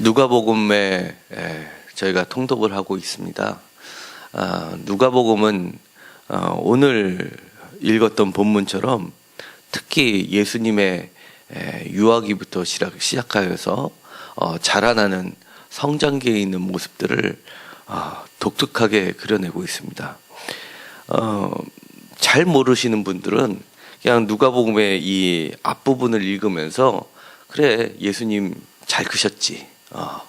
누가복음에 에, 저희가 통독을 하고 있습니다. 아, 누가복음은 어, 오늘 읽었던 본문처럼 특히 예수님의 에, 유아기부터 시작, 시작하여서 어, 자라나는 성장기에 있는 모습들을 어, 독특하게 그려내고 있습니다. 어, 잘 모르시는 분들은 그냥 누가복음의 이 앞부분을 읽으면서 그래 예수님 잘 크셨지. 어,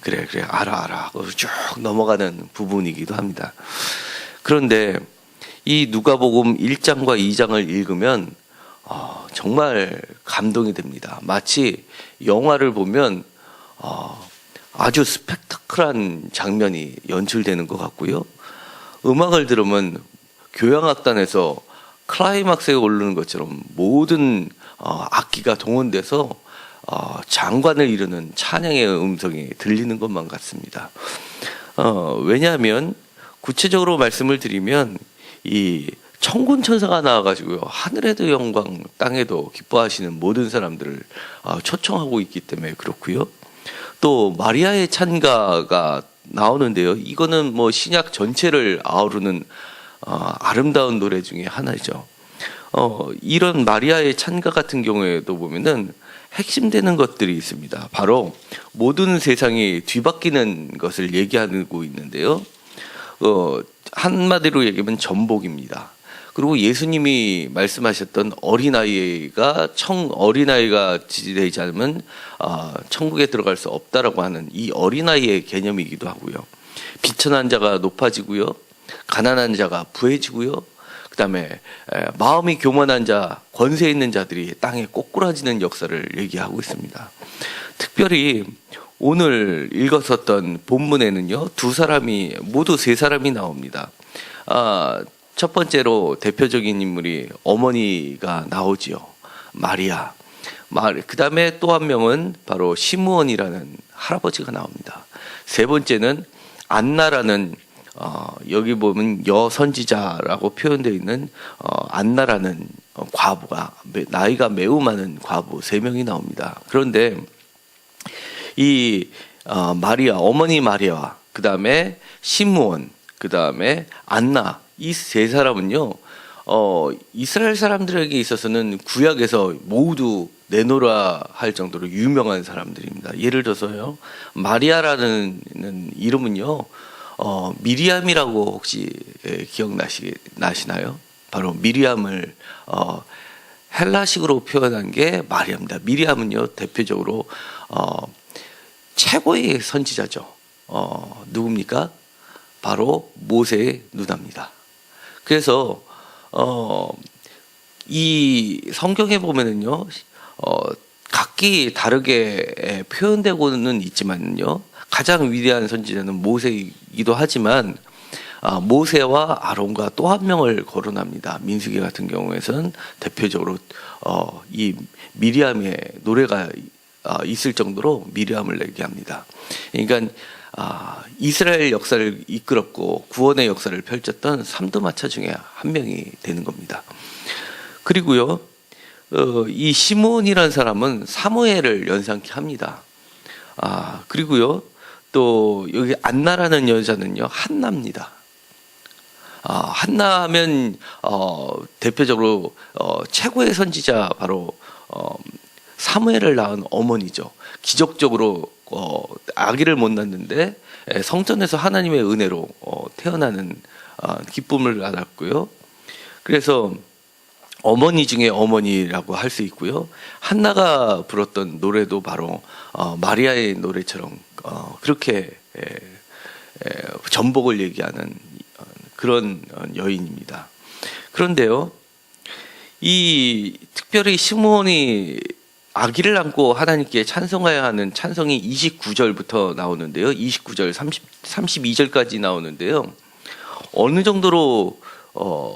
그래 그래 알아 알아 하고 쭉 넘어가는 부분이기도 합니다. 그런데 이 누가복음 1장과 2장을 읽으면 어, 정말 감동이 됩니다. 마치 영화를 보면 어, 아주 스펙타클한 장면이 연출되는 것 같고요. 음악을 들으면 교향악단에서 클라이막스에 오르는 것처럼 모든 어, 악기가 동원돼서 어, 장관을 이루는 찬양의 음성이 들리는 것만 같습니다. 어, 왜냐하면 구체적으로 말씀을 드리면 이 천군 천사가 나와가지고요 하늘에도 영광 땅에도 기뻐하시는 모든 사람들을 어, 초청하고 있기 때문에 그렇고요. 또 마리아의 찬가가 나오는데요. 이거는 뭐 신약 전체를 아우르는 어, 아름다운 노래 중에 하나죠. 어, 이런 마리아의 찬가 같은 경우에도 보면은 핵심되는 것들이 있습니다. 바로 모든 세상이 뒤바뀌는 것을 얘기하고 있는데요. 어, 한마디로 얘기하면 전복입니다. 그리고 예수님이 말씀하셨던 어린아이가 청 어린아이가 지지되지 않으면 아, 천국에 들어갈 수 없다라고 하는 이 어린아이의 개념이기도 하고요. 비천한 자가 높아지고요. 가난한 자가 부해지고요. 그다음에 에, 마음이 교만한 자, 권세 있는 자들이 땅에 꼬꾸라지는 역사를 얘기하고 있습니다. 특별히 오늘 읽었었던 본문에는요 두 사람이 모두 세 사람이 나옵니다. 아, 첫 번째로 대표적인 인물이 어머니가 나오지요. 마리아. 그 다음에 또 한 명은 바로 시므온이라는 할아버지가 나옵니다. 세 번째는 안나라는 어, 여기 보면 여선지자라고 표현되어 있는 어, 안나라는 과부가 나이가 매우 많은 과부 세 명이 나옵니다. 그런데 이 어, 마리아 어머니 마리아 그 다음에 시므온 그 다음에 안나 이 세 사람은요 어, 이스라엘 사람들에게 있어서는 구약에서 모두 내노라 할 정도로 유명한 사람들입니다. 예를 들어서요 마리아라는 이름은요 어, 미리암이라고 혹시 예, 기억나시 나시나요? 바로 미리암을 어, 헬라식으로 표현한 게 마리아입니다. 미리암은요 대표적으로 어, 최고의 선지자죠. 어, 누굽니까? 바로 모세의 누나입니다. 그래서 어, 이 성경에 보면은요, 어, 각기 다르게 표현되고는 있지만요, 가장 위대한 선지자는 모세이기도 하지만 아, 모세와 아론과 또 한 명을 거론합니다. 민수기 같은 경우에는 대표적으로 어, 이 미리암의 노래가 아, 있을 정도로 미리암을 얘기합니다. 그러니까 아, 이스라엘 역사를 이끌었고 구원의 역사를 펼쳤던 삼두마차 중에 한 명이 되는 겁니다. 그리고요, 어, 이 시몬이라는 사람은 사무엘을 연상케 합니다. 아, 그리고요, 또 여기 안나라는 여자는요 한나입니다. 아, 한나하면 어, 대표적으로 어, 최고의 선지자 바로 어, 사무엘을 낳은 어머니죠. 기적적으로 어, 아기를 못 낳는데 성전에서 하나님의 은혜로 어, 태어나는 어, 기쁨을 받았고요. 그래서 어머니 중에 어머니라고 할 수 있고요. 한나가 불렀던 노래도 바로 어, 마리아의 노래처럼 어, 그렇게 에, 에, 전복을 얘기하는 어, 그런 여인입니다. 그런데요, 이 특별히 시므온이 아기를 안고 하나님께 찬송해야 하는 찬송이 29절부터 나오는데요. 29절, 30, 32절까지 나오는데요. 어느 정도로 어,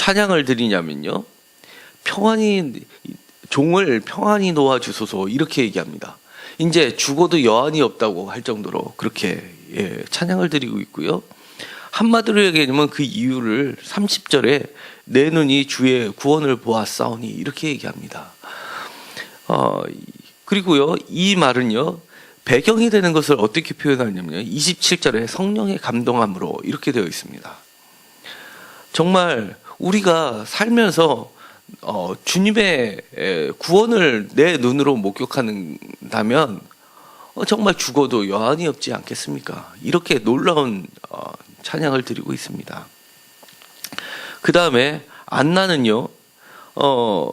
찬양을 드리냐면요. 평안히 종을 평안히 놓아 주소서 이렇게 얘기합니다. 이제 죽어도 여한이 없다고 할 정도로 그렇게 예, 찬양을 드리고 있고요. 한마디로 얘기하면 그 이유를 30절에 내 눈이 주의 구원을 보았사오니 이렇게 얘기합니다. 어, 그리고요, 이 말은요, 배경이 되는 것을 어떻게 표현하냐면요. 27절에 성령의 감동함으로 이렇게 되어 있습니다. 정말 우리가 살면서 어, 주님의 에, 구원을 내 눈으로 목격하는다면 어, 정말 죽어도 여한이 없지 않겠습니까? 이렇게 놀라운 어, 찬양을 드리고 있습니다. 그 다음에 안나는요, 어,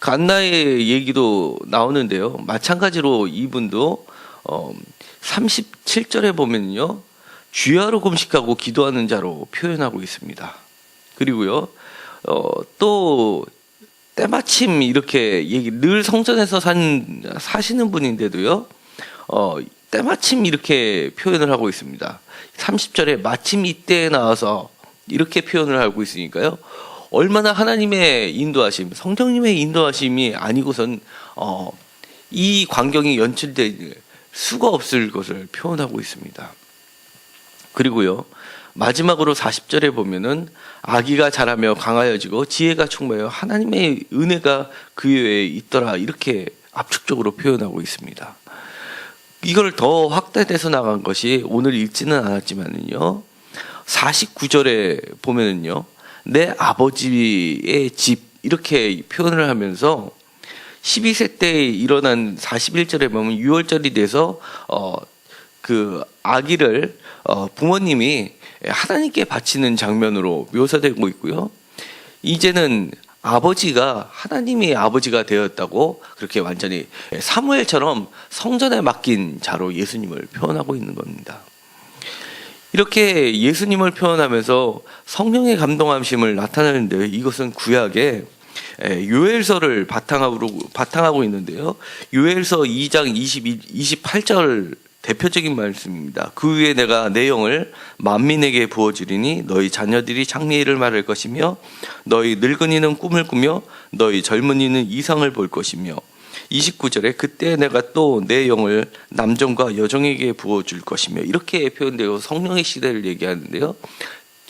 안나의 얘기도 나오는데요. 마찬가지로 이분도 어, 37절에 보면요, 주야로 금식하고 기도하는 자로 표현하고 있습니다. 그리고요, 어, 또 때마침 이렇게 얘기 늘 성전에서 산 사시는 분인데도요. 어, 때마침 이렇게 표현을 하고 있습니다. 30절에 마침 이때에 나와서 이렇게 표현을 하고 있으니까요. 얼마나 하나님의 인도하심, 성령님의 인도하심이 아니고선 어, 이 광경이 연출될 수가 없을 것을 표현하고 있습니다. 그리고요. 마지막으로 40절에 보면은 아기가 자라며 강하여지고 지혜가 충만하여 하나님의 은혜가 그 위에 있더라 이렇게 압축적으로 표현하고 있습니다. 이걸 더 확대돼서 나간 것이 오늘 읽지는 않았지만은요. 49절에 보면은요. 내 아버지의 집 이렇게 표현을 하면서 12세 때 일어난 41절에 보면 6월절이 돼서 어 그 아기를 어 부모님이 하나님께 바치는 장면으로 묘사되고 있고요. 이제는 아버지가 하나님이 아버지가 되었다고 그렇게 완전히 사무엘처럼 성전에 맡긴 자로 예수님을 표현하고 있는 겁니다. 이렇게 예수님을 표현하면서 성령의 감동함심을 나타내는데 이것은 구약의 요엘서를 바탕으로 바탕하고 있는데요. 요엘서 2장 22, 28절 대표적인 말씀입니다. 그 위에 내가 내 영을 만민에게 부어주리니 너희 자녀들이 장래일을 말할 것이며 너희 늙은이는 꿈을 꾸며 너희 젊은이는 이상을 볼 것이며 29절에 그때 내가 또 내 영을 남정과 여정에게 부어줄 것이며 이렇게 표현되어 성령의 시대를 얘기하는데요.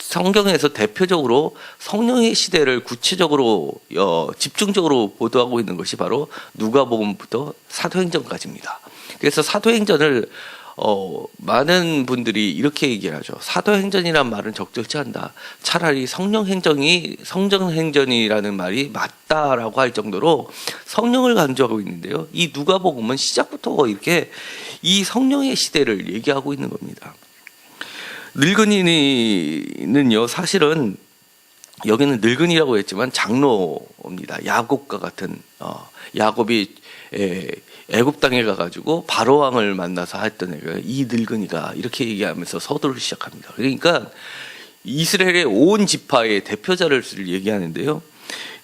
성경에서 대표적으로 성령의 시대를 구체적으로 어, 집중적으로 보도하고 있는 것이 바로 누가복음부터 사도행전까지입니다. 그래서 사도행전을 어, 많은 분들이 이렇게 얘기하죠. 사도행전이란 말은 적절치 않다. 차라리 성령행정이 성정행전이라는 말이 맞다라고 할 정도로 성령을 강조하고 있는데요. 이 누가복음은 시작부터 이렇게 이 성령의 시대를 얘기하고 있는 겁니다. 늙은이는요, 사실은 여기는 늙은이라고 했지만 장로입니다. 야곱과 같은 어, 야곱이 에, 애굽 땅에 가가지고 바로 왕을 만나서 했던 애가 이 늙은이가 이렇게 얘기하면서 서두를 시작합니다. 그러니까 이스라엘의 온 지파의 대표자를 얘기하는데요.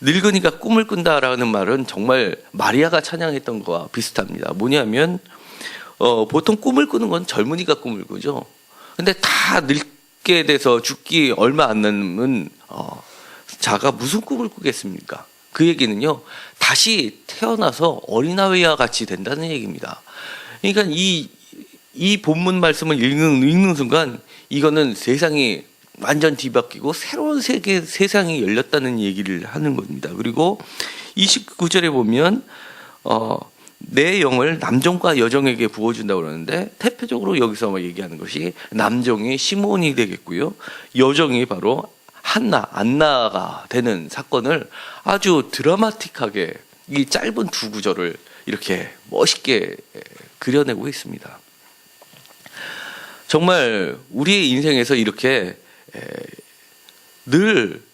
늙은이가 꿈을 꾼다라는 말은 정말 마리아가 찬양했던 거와 비슷합니다. 뭐냐면 어, 보통 꿈을 꾸는 건 젊은이가 꿈을 꾸죠. 근데 다 늙게 돼서 죽기 얼마 안 남은 어, 자가 무슨 꿈을 꾸겠습니까? 그 얘기는요, 다시 태어나서 어린아이와 같이 된다는 얘기입니다. 그러니까 이, 이 본문 말씀을 읽는, 읽는 순간 이거는 세상이 완전 뒤바뀌고 새로운 세계, 세상이 열렸다는 얘기를 하는 겁니다. 그리고 29절에 보면, 어, 내 영을 남종과 여종에게 부어준다고 그러는데 대표적으로 여기서 얘기하는 것이 남종이 시몬이 되겠고요. 여종이 바로 한나, 안나가 되는 사건을 아주 드라마틱하게 이 짧은 두 구절을 이렇게 멋있게 그려내고 있습니다. 정말 우리의 인생에서 이렇게 늘 어,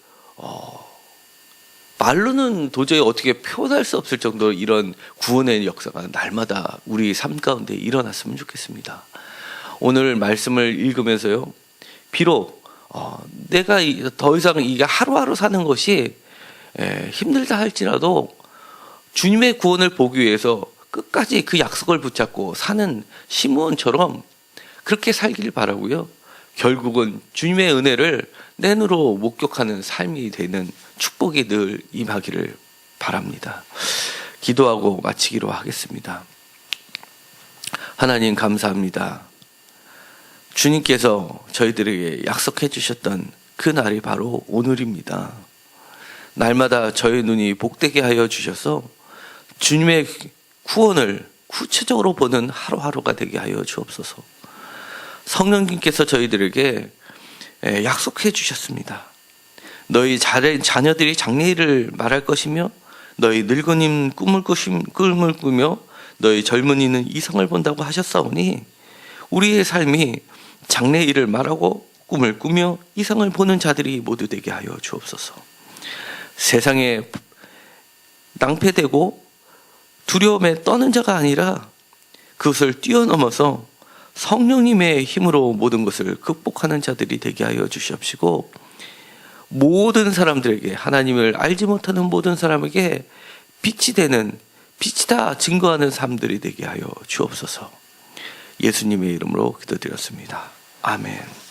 말로는 도저히 어떻게 표현할 수 없을 정도로 이런 구원의 역사가 날마다 우리 삶 가운데 일어났으면 좋겠습니다. 오늘 말씀을 읽으면서요, 비록 어, 내가 더 이상 이게 하루하루 사는 것이 에, 힘들다 할지라도 주님의 구원을 보기 위해서 끝까지 그 약속을 붙잡고 사는 시므온처럼 그렇게 살기를 바라고요. 결국은 주님의 은혜를 내 눈으로 목격하는 삶이 되는 축복이 늘 임하기를 바랍니다. 기도하고 마치기로 하겠습니다. 하나님 감사합니다. 주님께서 저희들에게 약속해 주셨던 그 날이 바로 오늘입니다. 날마다 저의 눈이 복되게 하여 주셔서 주님의 구원을 구체적으로 보는 하루하루가 되게 하여 주옵소서. 성령님께서 저희들에게 에, 약속해 주셨습니다. 너희 자녀- 자녀들이 장래일을 말할 것이며 너희 늙은이는 꿈을 꾸심, 꿈을 꾸며 너희 젊은이는 이성을 본다고 하셨사오니 우리의 삶이 장래일을 말하고 꿈을 꾸며 이성을 보는 자들이 모두 되게 하여 주옵소서. 세상에 낭패되고 두려움에 떠는 자가 아니라 그것을 뛰어넘어서 성령님의 힘으로 모든 것을 극복하는 자들이 되게 하여 주시옵시고 모든 사람들에게 하나님을 알지 못하는 모든 사람에게 빛이 되는 빛이다 증거하는 삶들이 되게 하여 주옵소서. 예수님의 이름으로 기도드렸습니다. 아멘.